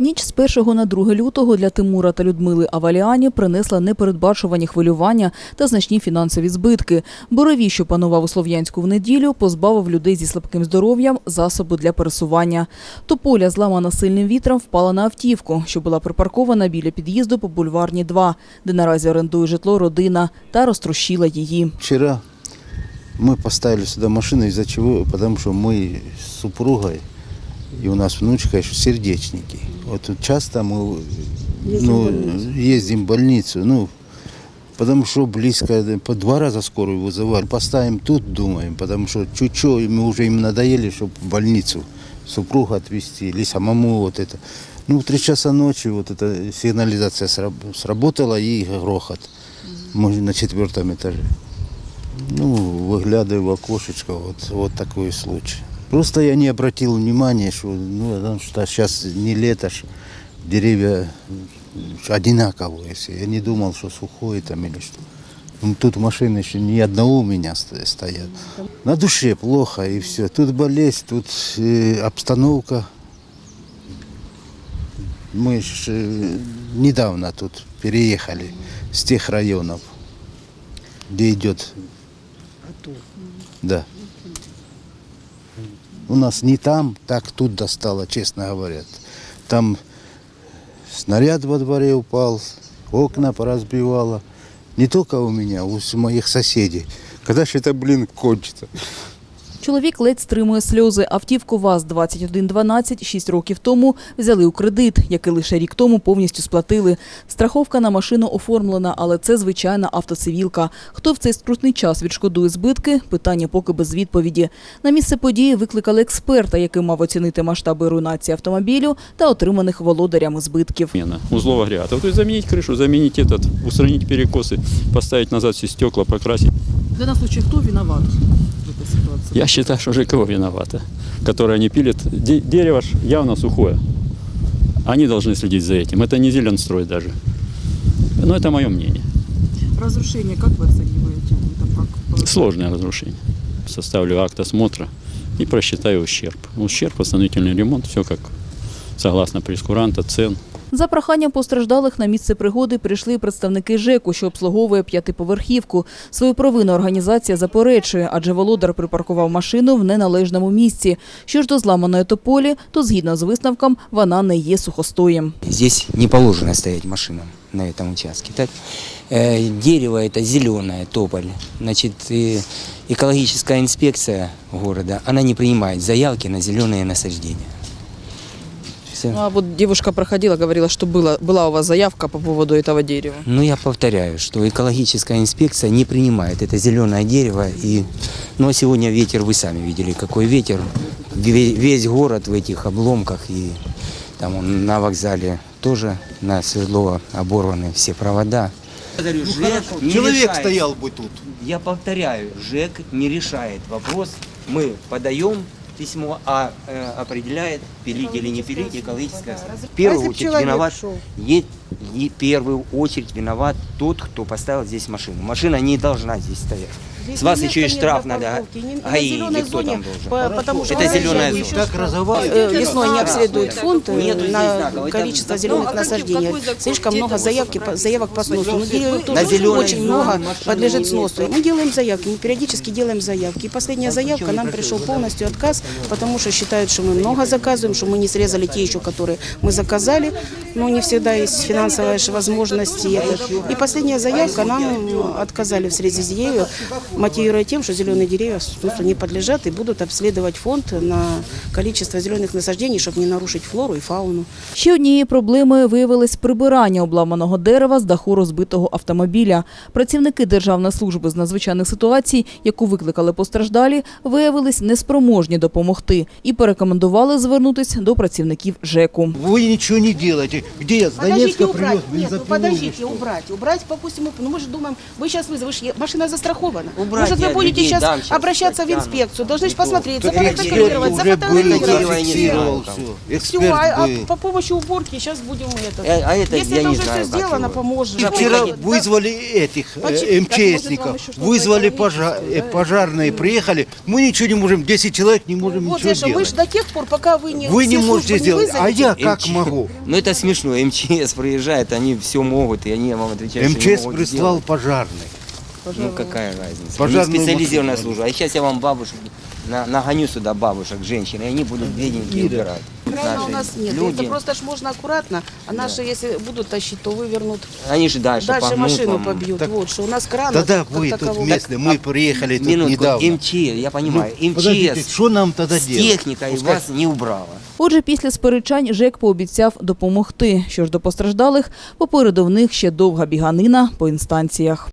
Ніч з 1 на 2 лютого для Тимура та Людмили Аваліані принесла непередбачувані хвилювання та значні фінансові збитки. Боровій, що панував у Слов'янську в неділю, позбавив людей зі слабким здоров'ям засобу для пересування. Тополя, зламана сильним вітром, впала на автівку, що була припаркована біля під'їзду по бульварні 2, де наразі орендує житло родина, та розтрощила її. Вчера мы поставили сюда машину, из-за чего? Потому что мы с супругой, и у нас внучка еще сердечники. Вот тут часто мы ну, ездим в больницу, ну, потому что близко, по два раза скорую вызывали. Поставим тут, думаем, потому что чуть-чуть, мы уже им надоели, чтобы в больницу супруга отвезти, или самому вот это. Ну, в три часа ночи вот эта сигнализация сраб- сработала и грохот. Мы на четвертом этаже. Ну, выглядываю в окошечко, вот, вот такой случай. Просто я не обратил внимания, что, ну, потому что сейчас не лето, ж, деревья одинаковые все. Я не думал, что сухое там или что. Ну, Тут машины еще ни одного у меня сто- стоят. На душе плохо и все. Тут болезнь, тут э, обстановка. Мы ж, э, недавно тут переехали с тех районов, где идет да. У нас не там, так тут достало, честно говоря. Там снаряд во дворе упал, окна поразбивало. Не только у меня, у моих соседей. Когда же это, блин, кончится? Чоловік ледь стримує сльози. Автівку ВАЗ-2112 6 років тому взяли у кредит, який лише рік тому повністю сплатили. Страховка на машину оформлена, але це звичайна автоцивілка. Хто в цей скрутний час відшкодує збитки? Питання поки без відповіді. На місце події викликали експерта, який мав оцінити масштаби руйнації автомобілю та отриманих володарями збитків. Замена узлов агрегатов. То есть заменить крышу, заменить этот, устранить перекосы, поставить назад все стекла, покрасить. В даному випадку хто виноват в цій ситуації? Я считаю, что ЖКО виновата, которая не пилит. Де- дерево ж явно сухое. Они должны следить за этим. Это не зеленстрой даже. Но это мое мнение. Разрушення, як ви оцінюєте? Там як Сложное разрушение. Составлю акт осмотра и просчитаю ущерб. Ущерб, восстановительный ремонт, все как согласно прескуранта, цен. За проханням постраждалих на місце пригоди прийшли представники ЖЕКу, що обслуговує п'ятиповерхівку. Свою провину організація заперечує, адже володар припаркував машину в неналежному місці. Що ж до зламаної тополі, то згідно з висновком вона не є сухостоєм. Здесь не положено стоять машинам на этом участке. Так? Э, Дерево это зеленое, тополь. Значит, э, экологическая инспекция города, она не принимает заявки на зеленые насаждения. Всё. Ну, а вот девушка проходила, говорила, что было, была у вас заявка по поводу этого дерева. Ну, я повторяю, что экологическая инспекция не принимает это зеленое дерево. И... Ну, а сегодня ветер, вы сами видели, какой ветер. Ве- Весь город в этих обломках. И там он на вокзале тоже на Свердлова оборваны все провода. Человек стоял бы тут. Я повторяю, ЖЭК не решает вопрос. Мы подаем письмо, а э, определяет, пилить или не пилить экологическая В первую очередь виноват, е- е- первую очередь виноват тот, кто поставил здесь машину. Машина не должна здесь стоять. С вас еще и штраф надо. а- или кто там должен? Потому что Это зеленая зона. Разовали. э, весной не обследует фонд э, на количество Ну, зеленых а какой- насаждений. Слишком много это заявки, по- заявок по сносу. Тоже зеленой очень много подлежит сносу. Мы делаем заявки, мы периодически делаем заявки. И последняя заявка нам пришел полностью отказ, потому что считают, что мы много заказываем, что мы не срезали те еще, которые мы заказали. Но не всегда есть финансовые возможности. И последняя заявка нам отказали в связи с ею, мотивируя тем, что зеленые деревья сносу не подлежат и будут обследовать фонд на количество зеленых насаждений, чтобы не нарушить флору и фауну. Ще однією проблемою виявилось прибирання обламаного дерева з даху розбитого автомобіля. Працівники Державної служби з надзвичайних ситуацій, яку викликали постраждалі, виявились неспроможні допомогти і порекомендували звернутися до працівників ЖЕКу. Вы ничего не делаете. Где я с Донецка привез Нет, ну бензопилу? подождите, убрать. Убрать, попустим, ну мы же думаем, вы сейчас вызовешь, машина застрахована. Убрать Может, вы будете людей сейчас дам, щас обращаться в инспекцию, должны же посмотреть, зафотографировать, зафотографировать. Все. а, а по помощи уборки сейчас будем это. Э, а это Если я это не уже знаю, все сделано, поможет. И вчера Да. вызвали этих э, Почему? Так, может, МЧСников, что-то вызвали экологическое, пожа- э, пожарные, приехали. Мы ничего не можем, 10 человек не можем Вот ничего я же, вы делать. же до тех пор, пока вы не Вы не можете сделать, а я как могу? Ну это смешно. МЧС приезжает, они все могут, и они вам отвечают, МЧС прислал сделать. пожарный. Ну какая разница? Пожарную У них специализированная машину. служба. А сейчас я вам бабушек на- нагоню сюда бабушек, женщин, и они будут бедненькие убирать. Крана у Наши нас нет. люди, Это просто ж можно аккуратно, а наши, если будут тащить, то вывернут. они же дальше, Дальше погнут машину вам. побьют. Так- вот, что у нас крана Тогда как вы тут такового- местные, мы приехали тут Минутку, недавно. МЧС, я понимаю, Ну, Подождите, МЧС что нам тогда с делать? техникой Пускай- вас не убрала. Отже, після сперечань ЖЕК пообіцяв допомогти. Що ж до постраждалих, попереду в них ще довга біганина по інстанціях.